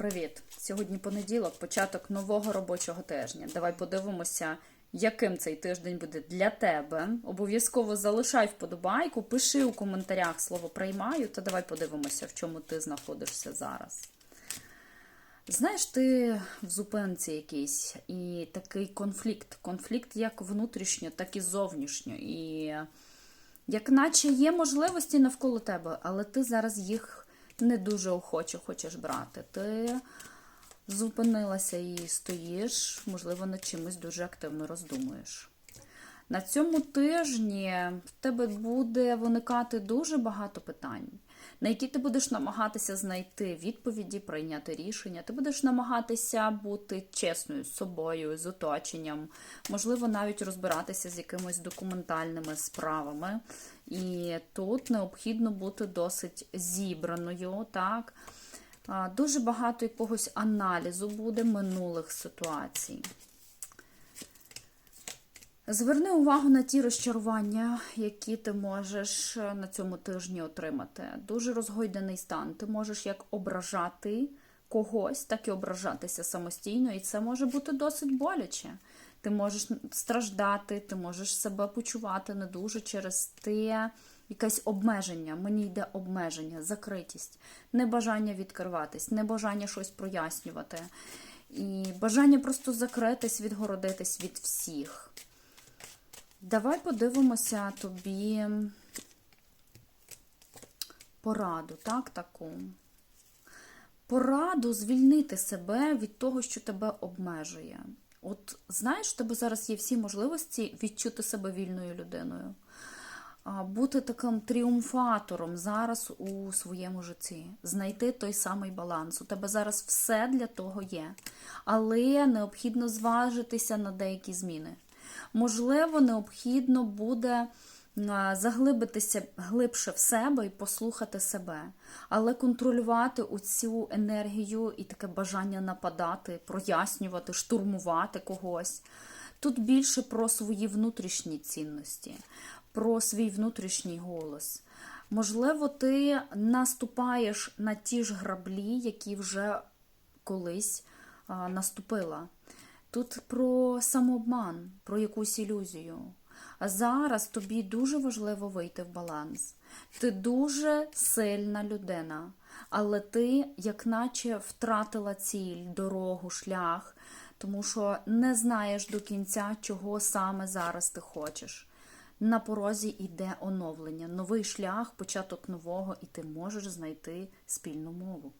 Привіт! Сьогодні понеділок, початок нового робочого тижня. Давай подивимося, яким цей тиждень буде для тебе. Обов'язково залишай вподобайку, пиши у коментарях слово приймаю, та давай подивимося, в чому ти знаходишся зараз. Знаєш, ти в зупинці якийсь, і такий конфлікт. Конфлікт як внутрішньо, так і зовнішньо. І як наче є можливості навколо тебе, але ти зараз їх не дуже охоче хочеш брати. Ти зупинилася і стоїш, можливо, над чимось дуже активно роздумуєш. На цьому тижні в тебе буде виникати дуже багато питань, на які ти будеш намагатися знайти відповіді, прийняти рішення. Ти будеш намагатися бути чесною з собою, з оточенням, можливо, навіть розбиратися з якимись документальними справами. І тут необхідно бути досить зібраною, так? Дуже багато якогось аналізу буде минулих ситуацій. Зверни увагу на ті розчарування, які ти можеш е, на цьому тижні отримати. Дуже розгойдений стан. Ти можеш як ображати когось, так і ображатися самостійно, і це може бути досить боляче. Ти можеш страждати, ти можеш себе почувати не дуже через те якесь обмеження. Мені йде обмеження, закритість, небажання відкриватись, небажання щось прояснювати. І бажання просто закритись, відгородитись від всіх. Давай подивимося тобі пораду, так, таку. Пораду звільнити себе від того, що тебе обмежує. От знаєш, в тебе зараз є всі можливості відчути себе вільною людиною, бути таким тріумфатором зараз у своєму житті, знайти той самий баланс. У тебе зараз все для того є, але необхідно зважитися на деякі зміни. Можливо, необхідно буде заглибитися глибше в себе і послухати себе, але контролювати оцю енергію і таке бажання нападати, прояснювати, штурмувати когось. Тут більше про свої внутрішні цінності, про свій внутрішній голос. Можливо, ти наступаєш на ті ж граблі, які вже колись наступила. Тут про самообман, про якусь ілюзію. А зараз тобі дуже важливо вийти в баланс. Ти дуже сильна людина, але ти, як наче, втратила ціль, дорогу, шлях, тому що не знаєш до кінця, чого саме зараз ти хочеш. На порозі йде оновлення, новий шлях, початок нового, і ти можеш знайти спільну мову.